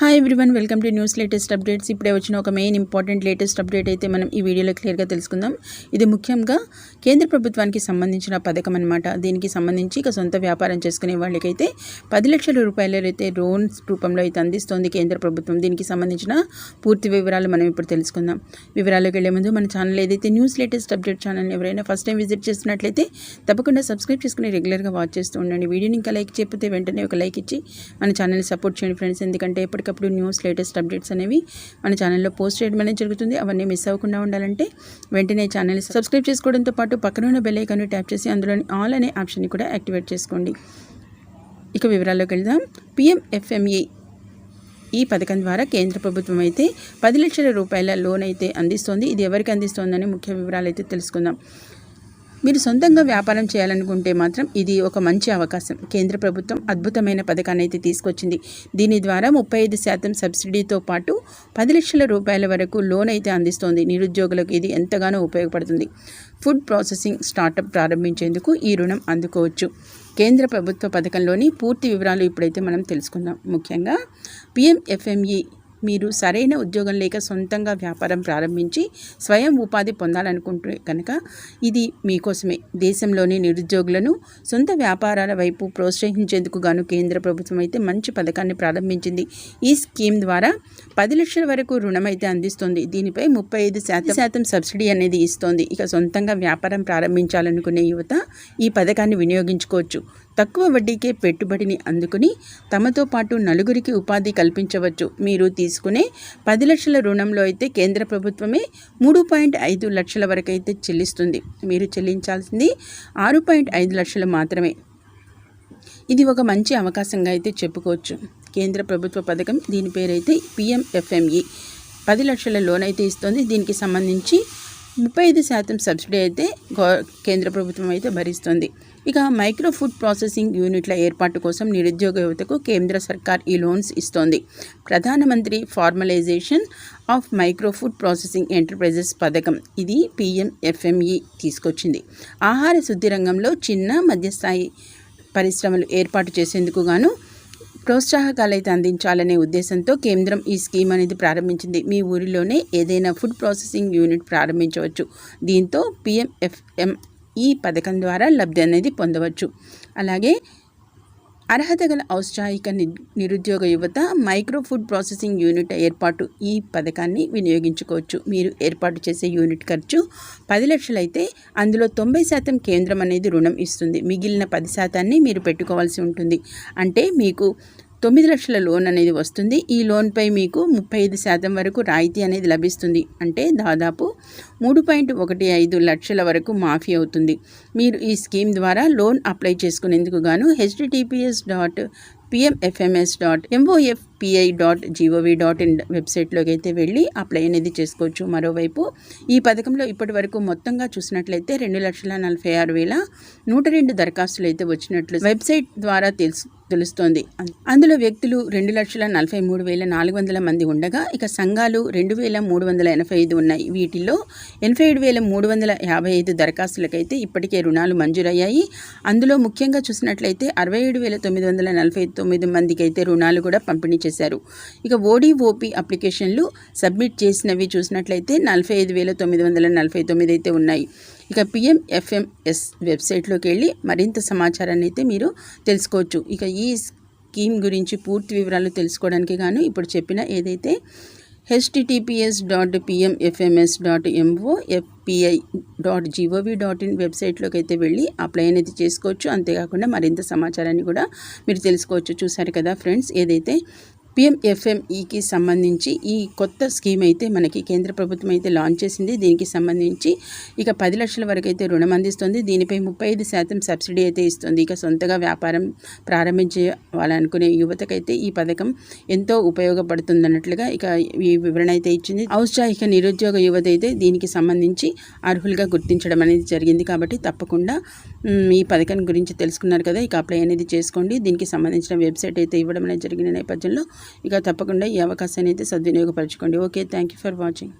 Hi everyone welcome to news latest updates ఇప్పుడే వచ్చిన ఒక మెయిన్ ఇంపార్టెంట్ లేటెస్ట్ అప్డేట్ అయితే మనం ఈ వీడియోలో క్లియర్గా తెలుసుకుందాం. ఇది ముఖ్యంగా కేంద్ర ప్రభుత్వానికి సంబంధించిన పథకం అనమాట దీనికి సంబంధించి ఇక సొంత వ్యాపారం చేసుకునే వాళ్ళకైతే పది లక్షల రూపాయలైతే లోన్స్ రూపంలో అయితే అందిస్తోంది కేంద్ర ప్రభుత్వం. దీనికి సంబంధించిన పూర్తి వివరాలు మనం ఇప్పుడు తెలుసుకుందాం. వివరాలకు వెళ్ళే ముందు మన ఛానల్ ఏదైతే న్యూస్ లేటెస్ట్ అప్డేట్ ఛానల్ ఎవరైనా ఫస్ట్ టైం విజిట్ చేస్తున్నట్లయితే తప్పకుండా సబ్స్క్రైబ్ చేసుకుని రెగ్యులర్గా వాచ్ చేస్తూ ఉండండి. వీడియోని ఇంకా లైక్ చేయకపోతే వెంటనే ఒక లైక్ ఇచ్చి మన ఛానల్ని సపోర్ట్ చేయండి ఫ్రెండ్స్ ఎందుకంటే ఎప్పటికప్పుడు న్యూస్ లేటెస్ట్ అప్డేట్స్ అనేవి మన ఛానల్లో పోస్ట్ చేయడం అనేది జరుగుతుంది. అవన్నీ మిస్ అవ్వకుండా ఉండాలంటే వెంటనే ఛానల్ని సబ్స్క్రైబ్ చేసుకోవడంతో పాటు పక్కన ఉన్న బెల్ ఐకాన్ని ట్యాప్ చేసి అందులోని ఆల్ అనే ఆప్షన్ని కూడా యాక్టివేట్ చేసుకోండి. ఇక వివరాల్లోకి వెళ్దాం. పిఎంఎఫ్ఎంఈ ఈ పథకం ద్వారా కేంద్ర ప్రభుత్వం అయితే పది లక్షల రూపాయల లోన్ అయితే అందిస్తోంది. ఇది ఎవరికి అందిస్తోందని ముఖ్య వివరాలు అయితే తెలుసుకుందాం. మీరు సొంతంగా వ్యాపారం చేయాలనుకుంటే మాత్రం ఇది ఒక మంచి అవకాశం. కేంద్ర ప్రభుత్వం అద్భుతమైన పథకాన్ని అయితే తీసుకొచ్చింది. దీని ద్వారా ముప్పై ఐదు శాతం సబ్సిడీతో పాటు పది లక్షల రూపాయల వరకు లోన్ అయితే అందిస్తోంది. నిరుద్యోగులకు ఇది ఎంతగానో ఉపయోగపడుతుంది. ఫుడ్ ప్రాసెసింగ్ స్టార్టప్ ప్రారంభించేందుకు ఈ రుణం అందుకోవచ్చు. కేంద్ర ప్రభుత్వ పథకంలోని పూర్తి వివరాలు ఇప్పుడైతే మనం తెలుసుకుందాం. ముఖ్యంగా పిఎంఎఫ్ఎంఈ మీరు సరైన ఉద్యోగం లేక సొంతంగా వ్యాపారం ప్రారంభించి స్వయం ఉపాధి పొందాలనుకుంటే కనుక ఇది మీకోసమే. దేశంలోని నిరుద్యోగులను సొంత వ్యాపారాల వైపు ప్రోత్సహించేందుకు గాను కేంద్ర ప్రభుత్వం అయితే మంచి పథకాన్ని ప్రారంభించింది. ఈ స్కీమ్ ద్వారా పది లక్షల వరకు రుణం అయితే అందిస్తుంది. దీనిపై ముప్పై ఐదు శాతం శాతం సబ్సిడీ అనేది ఇస్తోంది. ఇక సొంతంగా వ్యాపారం ప్రారంభించాలనుకునే యువత ఈ పథకాన్ని వినియోగించుకోవచ్చు. తక్కువ వడ్డీకే పెట్టుబడిని అందుకుని తమతో పాటు నలుగురికి ఉపాధి కల్పించవచ్చు. మీరు తీసుకుని పది లక్షల రుణంలో అయితే కేంద్ర ప్రభుత్వమే మూడు పాయింట్ ఐదు లక్షల వరకు అయితే చెల్లిస్తుంది. మీరు చెల్లించాల్సింది ఆరు పాయింట్ ఐదు లక్షలు మాత్రమే. ఇది ఒక మంచి అవకాశంగా అయితే చెప్పుకోవచ్చు. కేంద్ర ప్రభుత్వ పథకం దీని పేరైతే పిఎంఎఫ్ఎంఈ. పది లక్షల లోన్ అయితే ఇస్తుంది. దీనికి సంబంధించి ముప్పై ఐదు శాతం సబ్సిడీ అయితే కేంద్ర ప్రభుత్వం అయితే భరిస్తుంది. ఇక మైక్రో ఫుడ్ ప్రాసెసింగ్ యూనిట్ల ఏర్పాటు కోసం నిరుద్యోగ యువతకు కేంద్ర సర్కార్ ఈ లోన్స్ ఇస్తోంది. ప్రధానమంత్రి formalisation of micro food processing enterprises పథకం ఇది పిఎంఎఫ్ఎంఈ తీసుకొచ్చింది. ఆహార శుద్ధి రంగంలో చిన్న మధ్యస్థాయి పరిశ్రమలు ఏర్పాటు చేసేందుకు గాను ప్రోత్సాహకాలు అయితే అందించాలనే ఉద్దేశంతో కేంద్రం ఈ స్కీమ్ అనేది ప్రారంభించింది. మీ ఊరిలోనే ఏదైనా ఫుడ్ ప్రాసెసింగ్ యూనిట్ ప్రారంభించవచ్చు. దీంతో పిఎంఎఫ్ఎం ఈ పథకం ద్వారా లబ్ధి అనేది పొందవచ్చు. అలాగే అర్హత గల ఔత్సాహిక నిరుద్యోగ యువత మైక్రో ఫుడ్ ప్రాసెసింగ్ యూనిట్ ఏర్పాటు ఈ పథకాన్ని వినియోగించుకోవచ్చు. మీరు ఏర్పాటు చేసే యూనిట్ ఖర్చు పది లక్షలైతే అందులో తొంభై శాతం కేంద్రం అనేది రుణం ఇస్తుంది. మిగిలిన పది శాతాన్ని మీరు పెట్టుకోవాల్సి ఉంటుంది. అంటే మీకు తొమ్మిది లక్షల లోన్ అనేది వస్తుంది. ఈ లోన్పై మీకు ముప్పై ఐదు శాతం వరకు రాయితీ అనేది లభిస్తుంది. అంటే దాదాపు మూడు పాయింట్ ఒకటి ఐదు లక్షల వరకు మాఫీ అవుతుంది. మీరు ఈ స్కీమ్ ద్వారా లోన్ అప్లై చేసుకునేందుకు గాను HTTPS dot PMFMS dot MOF PI dot GOV dot in వెబ్సైట్లోకి అయితే వెళ్ళి అప్లై అనేది చేసుకోవచ్చు. మరోవైపు ఈ పథకంలో ఇప్పటి వరకు మొత్తంగా చూసినట్లయితే రెండు లక్షల నలభై ఆరు వేల నూట రెండు దరఖాస్తులు అయితే వచ్చినట్లు వెబ్సైట్ ద్వారా తెలుసు తెలుస్తోంది. అందులో వ్యక్తులు రెండు లక్షల నలభై మూడు వేల నాలుగు వందల మంది ఉండగా ఇక సంఘాలు రెండు వేల మూడు వందల ఎనభై ఐదు ఉన్నాయి. వీటిల్లో ఎనభై ఏడు వేల మూడు వందల యాభై ఐదు దరఖాస్తులకైతే ఇప్పటికే రుణాలు మంజూరయ్యాయి. అందులో ముఖ్యంగా చూసినట్లయితే అరవై ఏడు వేల తొమ్మిది వందల నలభై తొమ్మిది మందికి అయితే రుణాలు కూడా పంపిణీ చేశారు. ఇక ఓడిఓపి అప్లికేషన్లు సబ్మిట్ చేసినవి చూసినట్లయితే నలభై ఐదు వేల తొమ్మిది వందల నలభై తొమ్మిది అయితే ఉన్నాయి. ఇక పిఎంఎఫ్ఎంఎస్ వెబ్సైట్లోకి వెళ్ళి మరింత సమాచారాన్ని అయితే మీరు తెలుసుకోవచ్చు. ఇక ఈ స్కీమ్ గురించి పూర్తి వివరాలు తెలుసుకోవడానికి గాను ఇప్పుడు చెప్పిన ఏదైతే HTTPS dot PMFMS dot MO FPI dot GOV dot in వెబ్సైట్లోకి అయితే వెళ్ళి అప్లై అనేది చేసుకోవచ్చు. అంతేకాకుండా మరింత సమాచారాన్ని కూడా మీరు తెలుసుకోవచ్చు. చూసారు కదా ఫ్రెండ్స్ ఏదైతే పిఎంఎఫ్ఎంఈకి సంబంధించి ఈ కొత్త స్కీమ్ అయితే మనకి కేంద్ర ప్రభుత్వం అయితే లాంచ్ చేసింది. దీనికి సంబంధించి ఇక పది లక్షల వరకు అయితే రుణం అందిస్తుంది. దీనిపై ముప్పై ఐదు శాతం సబ్సిడీ అయితే ఇస్తుంది. ఇక సొంతగా వ్యాపారం ప్రారంభించాలనుకునే యువతకైతే ఈ పథకం ఎంతో ఉపయోగపడుతుందన్నట్లుగా ఇక ఈ వివరణ అయితే ఇచ్చింది. ఔత్సాహిక నిరుద్యోగ యువత అయితే దీనికి సంబంధించి అర్హులుగా గుర్తించడం అనేది జరిగింది కాబట్టి తప్పకుండా ఈ పథకం గురించి తెలుసుకున్నారు కదా ఇక అప్లై అనేది చేసుకోండి. దీనికి సంబంధించిన వెబ్సైట్ అయితే ఇవ్వడం అనేది జరిగిన నేపథ్యంలో ఇక తప్పకుండా ఈ అవకాశాన్ని అయితే సద్వినియోగపరచుకోండి. Okay thank you for watching.